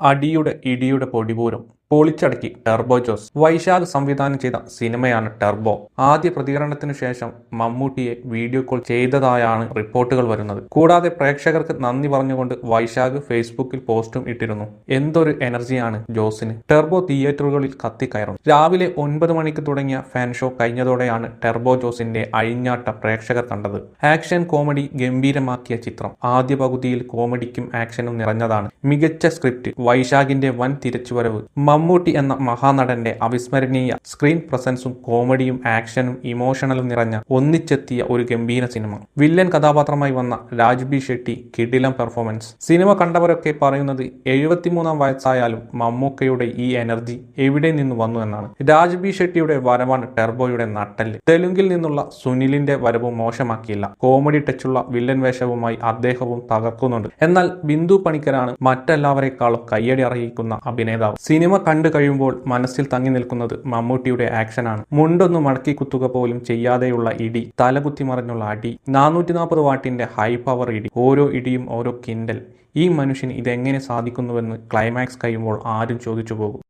അടിയുടെ ഇടിയുടെ പൊടിപൂരം. പൊളിച്ചടക്കി ടെർബോ ജോസ്. വൈശാഖ് സംവിധാനം ചെയ്ത സിനിമയാണ് ടെർബോ. ആദ്യ പ്രതികരണത്തിനു ശേഷം മമ്മൂട്ടിയെ വീഡിയോ കോൾ ചെയ്തതായാണ് റിപ്പോർട്ടുകൾ വരുന്നത്. കൂടാതെ പ്രേക്ഷകർക്ക് നന്ദി പറഞ്ഞുകൊണ്ട് വൈശാഖ് ഫേസ്ബുക്കിൽ പോസ്റ്റും ഇട്ടിരുന്നു. എന്തൊരു എനർജിയാണ് ജോസിന്. ടെർബോ തിയേറ്ററുകളിൽ കത്തിക്കയറും രാവിലെ ഒൻപത് മണിക്ക് തുടങ്ങിയ ഫാൻ ഷോ കഴിഞ്ഞതോടെയാണ് ടെർബോ ജോസിന്റെ അഴിഞ്ഞാട്ട പ്രേക്ഷകർ കണ്ടത്. ആക്ഷൻ കോമഡി ഗംഭീരമാക്കിയ ചിത്രം. ആദ്യ പകുതിയിൽ കോമഡിക്കും ആക്ഷനും നിറഞ്ഞതാണ്. മികച്ച സ്ക്രിപ്റ്റ് വൈശാഖിന്റെ വൻ തിരിച്ചുവരവ്. മമ്മൂട്ടി എന്ന മഹാനടന്റെ അവിസ്മരണീയ സ്ക്രീൻ പ്രസൻസും കോമഡിയും ആക്ഷനും ഇമോഷണലും നിറഞ്ഞ ഒന്നിച്ചെത്തിയ ഒരു ഗംഭീര സിനിമ. വില്ലൻ കഥാപാത്രമായി വന്ന രാജ്ബി ഷെട്ടി കിടിലം പെർഫോമൻസ്. സിനിമ കണ്ടവരൊക്കെ പറയുന്നത് എഴുപത്തിമൂന്നാം വയസ്സായാലും മമ്മൂക്കയുടെ ഈ എനർജി എവിടെ നിന്ന് വന്നു എന്നാണ്. രാജ്ബി ഷെട്ടിയുടെ വരവാണ് ടെർബോയുടെ നട്ടൽ തെലുങ്കിൽ നിന്നുള്ള സുനിലിന്റെ വരവും മോശമാക്കിയില്ല. കോമഡി ടച്ചുള്ള വില്ലൻ വേഷവുമായി അദ്ദേഹവും തകർക്കുന്നുണ്ട്. എന്നാൽ ബിന്ദു പണിക്കരാണ് മറ്റെല്ലാവരെക്കാളും കയ്യടി അറിയിക്കുന്ന അഭിനേതാവ്. സിനിമ കണ്ടു കഴിയുമ്പോൾ മനസ്സിൽ തങ്ങി നിൽക്കുന്നത് മമ്മൂട്ടിയുടെ ആക്ഷനാണ് മുണ്ടൊന്ന് മടക്കി കുത്തുക പോലും ചെയ്യാതെയുള്ള ഇടി തലകുത്തി മറിഞ്ഞുള്ള അടി നാനൂറ്റി നാൽപ്പത് വാട്ടിന്റെ ഹൈ പവർ ഇടി ഓരോ ഇടിയും ഓരോ കിൻഡൽ. ഈ മനുഷ്യൻ ഇതെങ്ങനെ സാധിക്കുന്നുവെന്ന് ക്ലൈമാക്സ് കഴിയുമ്പോൾ ആരും ചോദിച്ചു പോകും.